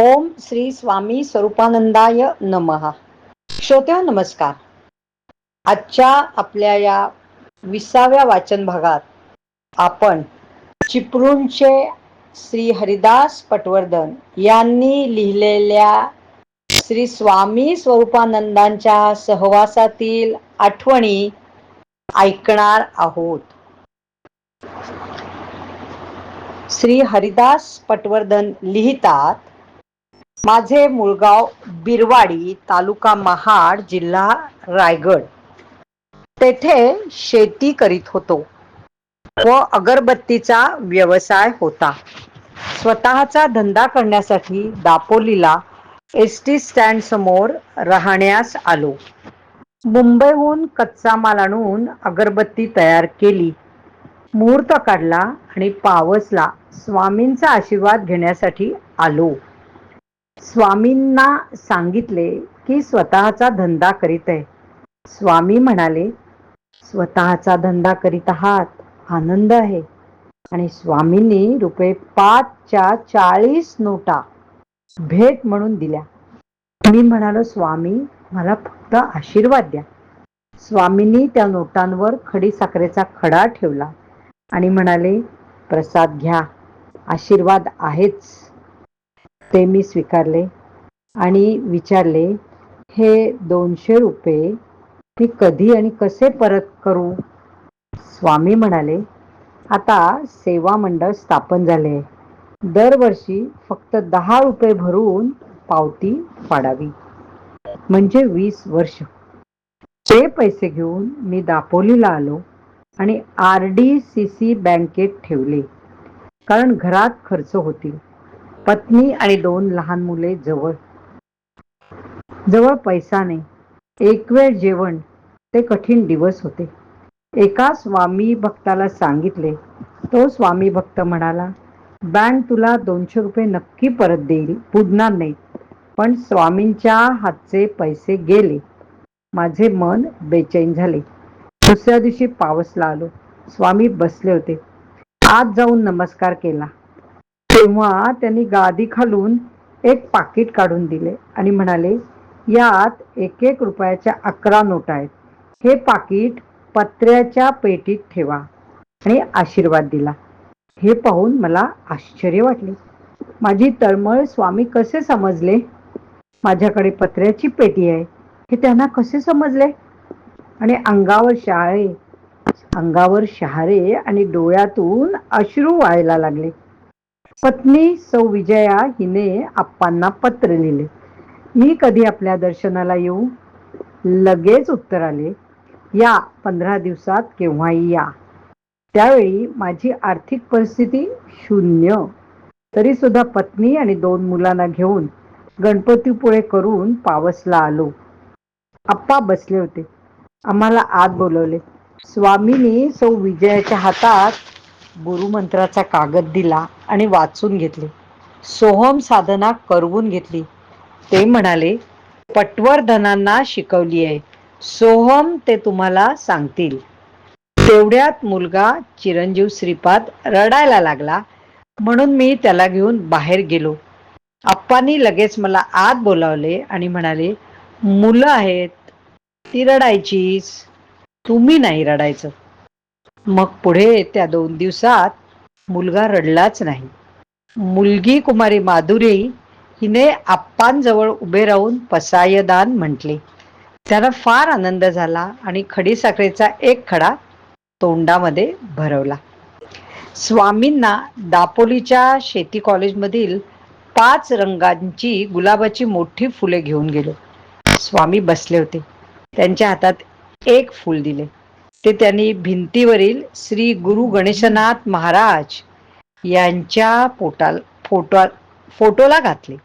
ओम श्री स्वामी स्वरूपानंदाय नमहा श्रोत्या नमस्कार. आजच्या आपल्या या विसाव्या वाचन भागात आपण चिपळूणचे श्री हरिदास पटवर्धन यांनी लिहिलेल्या श्री स्वामी स्वरूपानंदांच्या सहवासातील आठवणी ऐकणार आहोत. श्री हरिदास पटवर्धन लिहितात माझे मुळगाव बिरवाडी तालुका महाड जिल्हा रायगड. तेथे शेती करीत होतो व अगरबत्तीचा व्यवसाय होता. स्वतःचा धंदा करण्यासाठी दापोलीला एस टी स्टँड समोर राहण्यास आलो. मुंबईहून कच्चा माल आणून अगरबत्ती तयार केली. मुहूर्त काढला आणि पावसला स्वामींचा आशीर्वाद घेण्यासाठी आलो. स्वामींना सांगितले की स्वतःचा धंदा करीत आहे. स्वामी म्हणाले स्वतःचा धंदा करीत आहात आनंद आहे. आणि स्वामींनी रुपये पाचच्या चाळीस नोटा भेट म्हणून दिल्या. मी म्हणालो स्वामी मला फक्त आशीर्वाद द्या. स्वामींनी त्या नोटांवर खडी साखरेचा खडा ठेवला आणि म्हणाले प्रसाद घ्या आशीर्वाद आहेच. ते मी स्वीकारले आणि विचारले हे दोनशे रुपये मी कधी आणि कसे परत करू? स्वामी म्हणाले आता सेवा मंडळ स्थापन झाले. दरवर्षी फक्त दहा रुपये भरून पावती पाडावी. म्हणजे वीस वर्ष. ते पैसे घेऊन मी दापोलीला आलो आणि आर डी सी सी बँकेत ठेवले. कारण घरात खर्च होतील. पत्नी आणि दोन लहान मुले जवळ. जवळ पैसाने एक वेळ जेवण. ते कठीण दिवस होते. एका स्वामी भक्ताला सांगितले तो स्वामी भक्त म्हणाला बँक तुला दोनशे रुपये नक्की परत देईल बुडणार नाही. पण स्वामींच्या हातचे पैसे गेले. माझे मन बेचैन झाले. दुसऱ्या दिवशी पावसला आलो. स्वामी बसले होते. आत जाऊन नमस्कार केला. तेव्हा त्यांनी गादी खालून एक पाकिट काढून दिले आणि म्हणाले यात एक एक रुपयाच्या अकरा नोट आहेत. हे पाकिट पत्र्याच्या पेटीत ठेवा. आणि आशीर्वाद दिला. हे पाहून मला आश्चर्य वाटले. माझी तळमळ स्वामी कसे समजले? माझ्याकडे पत्र्याची पेटी आहे. हे त्यांना कसे समजले? आणि अंगावर शहाळे अंगावर शहारे आणि डोळ्यातून अश्रू व्हायला लागले. पत्नी सौ विजया हिने आप्पांना पत्र लिहिले. मी कधी आपल्या दर्शनाला येऊ? लगेच उत्तर आले. या पंधरा दिवसात केव्हाही या. त्यावेळी माझी आर्थिक परिस्थिती शून्य. तरी सुद्धा पत्नी आणि दोन मुलांना घेऊन गणपतीपुळे करून पावसला आलो. आप्पा बसले होते. आम्हाला आत बोलवले. स्वामींनी सौ विजयाच्या हातात गुरुमंत्राचा कागद दिला आणि वाचून घेतले. सोहम साधना करवून घेतली. ते म्हणाले पटवर्धनांना शिकवली आहे. सोहम ते तुम्हाला सांगतील. तेवढ्यात मुलगा चिरंजीव श्रीपाद रडायला लागला. म्हणून मी त्याला घेऊन बाहेर गेलो. आप्पांनी लगेच मला आत बोलावले आणि म्हणाले मुलं आहेत. ती रडायचीच तुम्ही नाही रडायचं. मग पुढे त्या दोन दिवसात मुलगा रडलाच नाही. मुलगी कुमारी माधुरी हिने आप्पांजवळ उभे राहून पसायदान म्हटले. त्याला फार आनंद झाला आणि खडीसाखरेचा एक खडा तोंडामध्ये भरवला. स्वामींना दापोलीच्या शेती कॉलेजमधील पाच रंगांची गुलाबाची मोठी फुले घेऊन गेलो. स्वामी बसले होते. त्यांच्या हातात एक फूल दिले. ते त्यांनी भिंतीवरील श्री गुरु गणेशनाथ महाराज यांच्या पोटाल फोटो फोटोला घातले.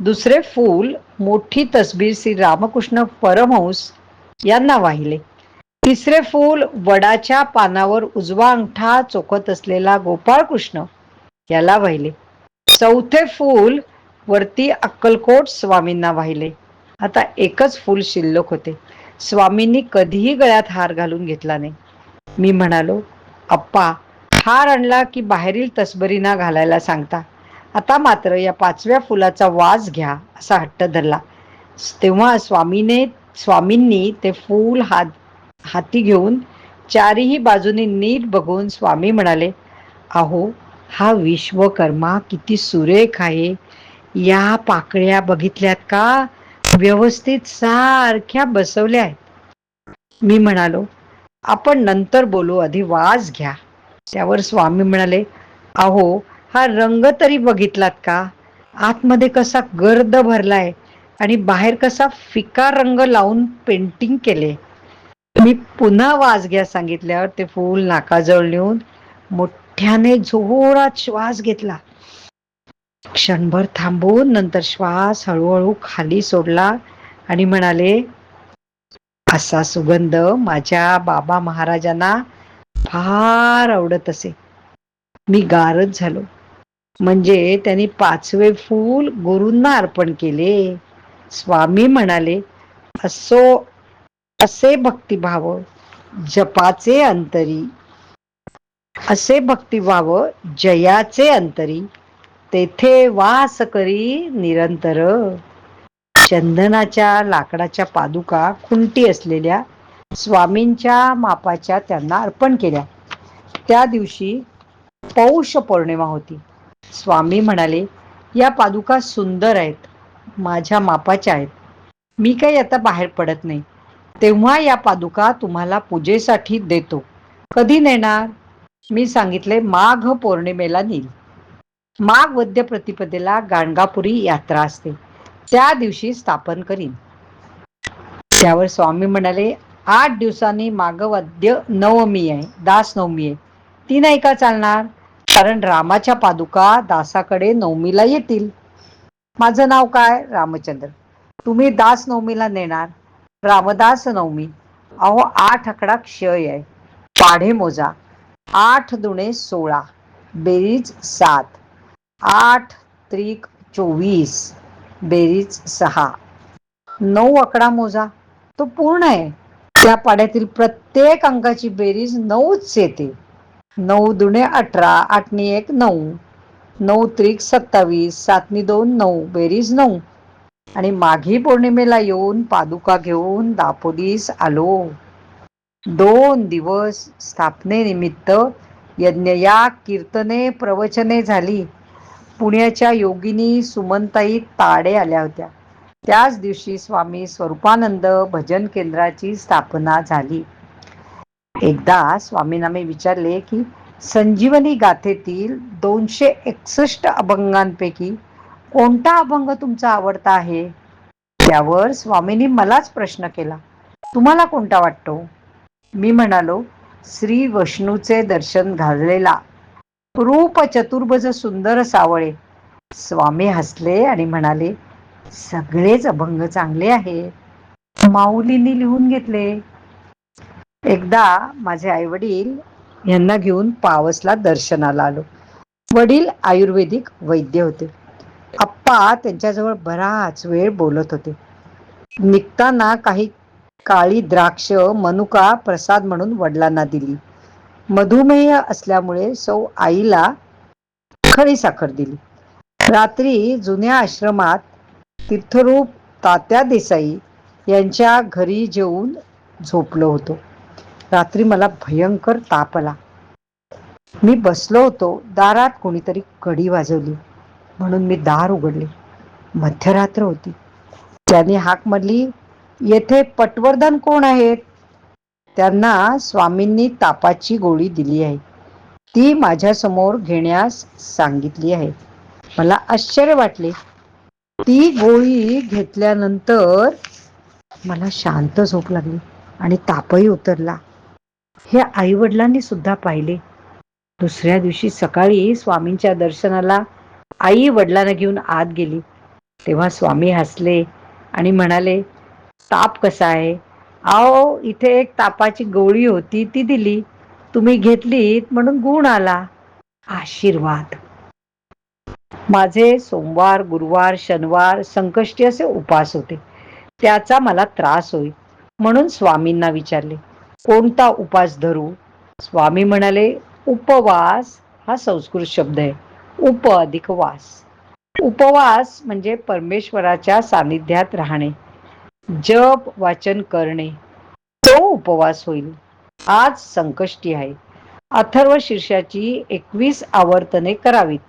दुसरे फूल मोठी तसबीर श्री रामकृष्ण परमहंस यांना वाहिले. तिसरे फूल वडाच्या पानावर उजवा अंगठा चोखत असलेला गोपाळकृष्ण याला वाहिले. चौथे फूल वरती अक्कलकोट स्वामींना वाहिले. आता एकच फूल शिल्लक होते. स्वामींनी कधीही गळ्यात हार घालून घेतला नाही. मी म्हणालो अप्पा हार आणला की बाहेरील तसबरीना घालायला सांगता? आता मात्र या पाचव्या फुलाचा वास घ्या असा हट्ट धरला. तेव्हा स्वामीने स्वामींनी ते फूल हात हाती घेऊन चारही बाजूनी नीट बघून स्वामी म्हणाले अहो हा विश्वकर्मा किती सुरेख आहे. या पाकळ्या बघितल्यात का? व्यवस्थित सारख्या बसवल्या आहेत. मी म्हणालो आपण नंतर बोलू आधी वास घ्या. त्यावर स्वामी म्हणाले अहो हा रंग तरी बघितलात का? आतमध्ये कसा गर्द भरलाय आणि बाहेर कसा फिका रंग लावून पेंटिंग केले. मी पुन्हा वास घ्या सांगितल्यावर ते फूल नाकाजवळ नेऊन मोठ्याने जोरात श्वास घेतला. क्षणभर थांबून नंतर श्वास हळूहळू खाली सोडला आणि म्हणाले असा सुगंध माझ्या बाबा महाराजांना फार आवडत असे. मी गारच झालो. म्हणजे त्यांनी पाचवे फूल गुरूंना अर्पण केले. स्वामी म्हणाले असो असे भक्तिभाव जपाचे अंतरी. असे भक्तिभाव जयाचे अंतरी. तेथे वास करी निरंतर. चंदनाच्या लाकडाच्या पादुका खुंटी असलेल्या स्वामींच्या मापाच्या त्यांना अर्पण केल्या. त्या दिवशी पौष पौर्णिमा होती. स्वामी म्हणाले या पादुका सुंदर आहेत. माझ्या मापाच्या आहेत. मी काही आता बाहेर पडत नाही. तेव्हा या पादुका तुम्हाला पूजेसाठी देतो. कधी नेणार? मी सांगितले माघ पौर्णिमेला नेईल. माघ वद्य प्रतिपदेला गाणगापुरी यात्रा असते. त्या दिवशी स्थापन करीन. त्यावर स्वामी म्हणाले आठ दिवसांनी मागवद्य नवमी आहे दास नवमी आहे. ती नाही का चालणार? कारण रामाच्या पादुका दासाकडे नवमीला येतील. माझं नाव काय? रामचंद्र. तुम्ही दास नवमीला नेणार? रामदास नवमी. अहो आठ आकडा क्षय आहे. पाढे मोजा. आठ दुणे सोळा. बेरीज सात. आठ त्रिक चोवीस बेरीज सहा. नऊ आकडा मोजा. तो पूर्ण आहे. त्या पाड्यातील प्रत्येक अंकाची बेरीज नऊच येते. नऊ दुणे अठरा आठनी एक नऊ. नऊ त्रिक सत्तावीस सातनी दोन नऊ बेरीज नऊ. आणि माघी पौर्णिमेला येऊन पादुका घेऊन दापोलीस आलो. दोन दिवस स्थापनेनिमित्त यज्ञया कीर्तने प्रवचने झाली. पुण्याच्या योगिनी सुमनताई ताडे आल्या होत्या. त्याच दिवशी स्वामी स्वरूपानंद भजन केंद्राची स्थापना झाली. एकदा स्वामींना मी विचारले की संजीवनी गाथेतील दोनशे एकसष्ट अभंगांपैकी कोणता अभंग तुमचा आवडता आहे? त्यावर स्वामींनी मलाच प्रश्न केला. तुम्हाला कोणता वाटतो? मी म्हणालो श्री विष्णूचे दर्शन घाललेला. रूप चतुर्भज सुंदर सावळे. स्वामी हसले आणि म्हणाले सगळेच अभंग चांगले आहेत माऊलींनी लिहून घेतले. एकदा माझे आई वडील यांना घेऊन पावसला दर्शनाला आलो. वडील आयुर्वेदिक वैद्य होते. आप्पा त्यांच्याजवळ बराच वेळ बोलत होते. निघताना काही काळी द्राक्ष मनुका प्रसाद म्हणून वडिलांना दिली. मधुमेह असल्यामुळे सौ आईला खडी साखर दिली. रात्री जुन्या आश्रमात तीर्थरूप तात्या देसाई यांच्या घरी जेवून झोपलो होतो. रात्री मला भयंकर ताप आला. मी बसलो होतो. दारात कोणीतरी कडी वाजवली. म्हणून मी दार उघडले. मध्यरात्र होती. त्याने हाक म्हणली येथे पटवर्धन कोण आहेत? त्यांना स्वामींनी तापाची गोळी दिली आहे. ती माझ्यासमोर घेण्यास सांगितली आहे. मला आश्चर्य वाटले. ती गोळी घेतल्यानंतर मला शांत झोप लागली आणि तापही उतरला. हे आई वडिलांनी सुद्धा पाहिले. दुसऱ्या दिवशी सकाळी स्वामींच्या दर्शनाला आई वडिलांना घेऊन आत गेली. तेव्हा स्वामी हसले आणि म्हणाले ताप कसा आहे? आओ इथे एक तापाची गोळी होती ती दिली. तुम्ही घेतली म्हणून गुण आला. आशीर्वाद. माझे सोमवार गुरुवार शनिवार संकष्टी असे उपास होते. त्याचा मला त्रास होई म्हणून स्वामींना विचारले कोणता उपास धरू? स्वामी म्हणाले उपवास हा संस्कृत शब्द आहे. उप अधिक वास. उपवास म्हणजे परमेश्वराच्या सानिध्यात राहणे. जप वाचन करणे. तो उपवास होईल. आज संकष्टी आहे. अथर्व शीर्षाची एकवीस आवर्तने करावीत.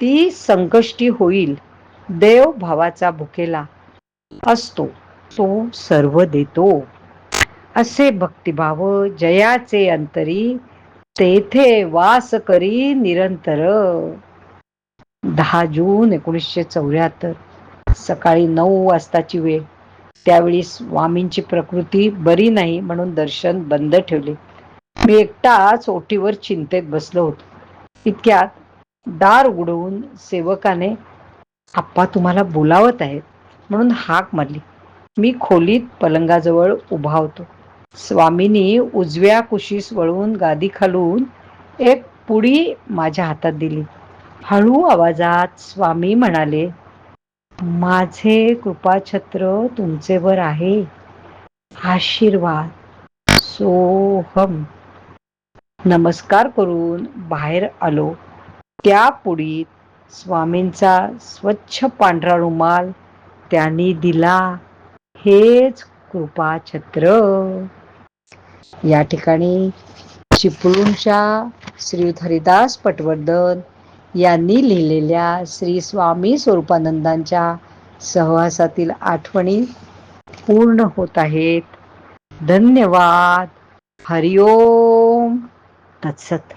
ती संकष्टी होईल. देव भावाचा भुकेला असतो. तो सर्व देतो. असे भक्तिभाव जयाचे अंतरी तेथे वास करी निरंतर. दहा जून एकोणीसशे चौऱ्याहत्तर. सकाळी नऊ वाजताची वेळ. त्यावेळी स्वामींची प्रकृती बरी नाही म्हणून दर्शन बंद ठेवले. मी एकटाच ओटीवर चिंतेत बसलो होतो. इतक्यात दार उघडवून सेवकाने आप्पा तुम्हाला बोलावत आहेत. म्हणून हाक मारली. मी खोलीत पलंगाजवळ उभा होतो. स्वामींनी उजव्या कुशीस वळून गादी खालून एक पुडी माझ्या हातात दिली. हळू आवाजात स्वामी म्हणाले माझे कृपाछत्र तुमचेवर आहे. आशीर्वाद. सोहम. नमस्कार करून बाहेर आलो. त्या पुढीत स्वामींचा स्वच्छ पांढरा रुमाल त्यांनी दिला. हेच कृपाछत्र. या ठिकाणी चिपळूणच्या श्री हरिदास पटवर्धन यांनी लिहिलेल्या श्री स्वामी स्वरूपानंदांच्या सहवासातील आठवणी पूर्ण होत आहेत. धन्यवाद. हरिओम. तत्सत.